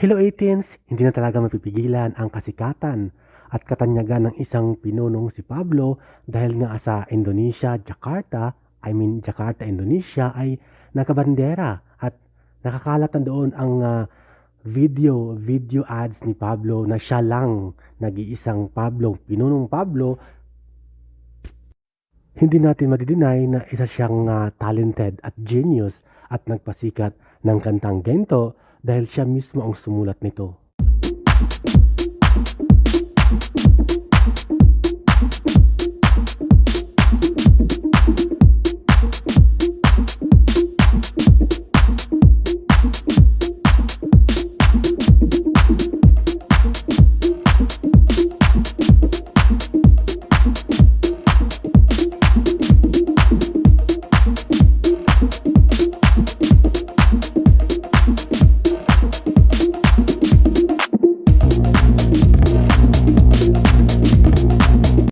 Hello 18s, hindi na talaga mapipigilan ang kasikatan at katanyagan ng isang pinunong si Pablo dahil nga sa Indonesia, Jakarta, I mean Jakarta, Indonesia ay nakabandera at nakakalat na doon ang ah, video, video ads ni Pablo na siya lang nag-iisang Pablo, pinunong Pablo. Hindi natin madideny na isa siyang ah, talented at genius at nagpasikat ng kantang Gento dahil siya mismo ang sumulat nito.